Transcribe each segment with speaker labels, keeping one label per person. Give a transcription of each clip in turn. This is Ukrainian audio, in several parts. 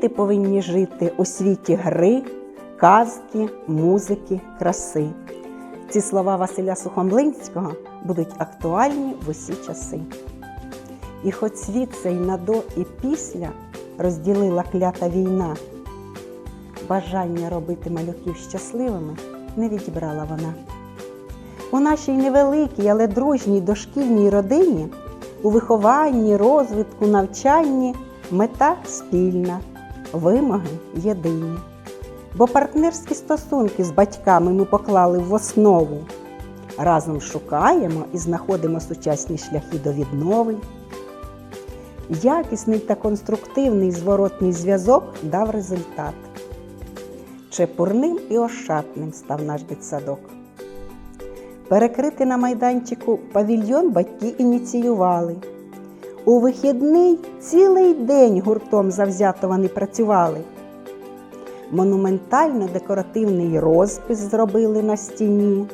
Speaker 1: Діти повинні жити у світі гри, казки, музики, краси. Ці слова Василя Сухомлинського будуть актуальні в усі часи. І хоч світ цей на до і після розділила клята війна, бажання робити малюків щасливими не відібрала вона. У нашій невеликій, але дружній дошкільній родині у вихованні, розвитку, навчанні мета спільна, вимоги єдині. Бо партнерські стосунки з батьками ми поклали в основу. Разом шукаємо і знаходимо сучасні шляхи до віднови. Якісний та конструктивний зворотний зв'язок дав результат. Чепурним і ошатним став наш дитсадок. Перекрити на майданчику павільйон батьки ініціювали. У вихідний цілий день гуртом завзято вони працювали. Монументально декоративний розпис зробили на стіні.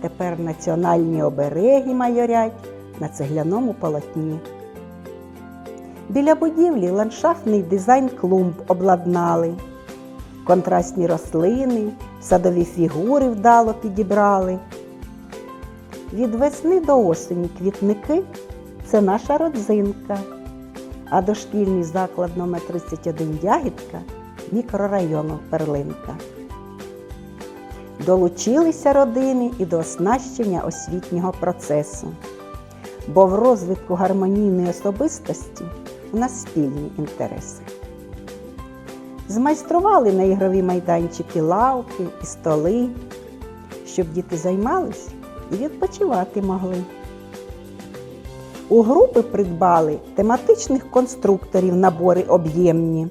Speaker 1: Тепер національні обереги майорять на цегляному полотні. Біля будівлі ландшафтний дизайн клумб обладнали. Контрастні рослини, садові фігури вдало підібрали. Від весни до осені квітники це наша родзинка, а дошкільний заклад номер 31 Ягідка мікрорайону Перлинка. Долучилися родини і до оснащення освітнього процесу, бо в розвитку гармонійної особистості у нас спільні інтереси. Змайстрували на ігрові майданчики лавки і столи, щоб діти займались і відпочивати могли. У групи придбали тематичних конструкторів набори об'ємні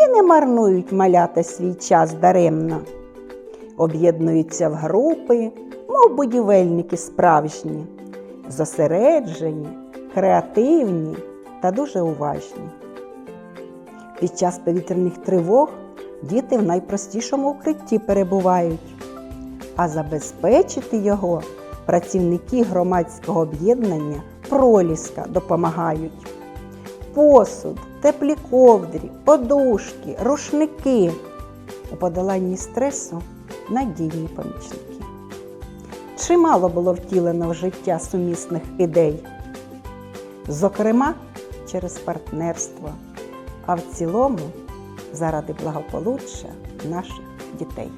Speaker 1: і не марнують малята свій час даремно. Об'єднуються в групи, мов будівельники справжні, зосереджені, креативні та дуже уважні. Під час повітряних тривог діти в найпростішому укритті перебувають, а забезпечити його працівники громадського об'єднання проліска допомагають. Посуд, теплі ковдрі, подушки, рушники у подоланні стресу надійні помічники. Чимало було втілено в життя сумісних ідей, зокрема через партнерство, а в цілому заради благополуччя наших дітей.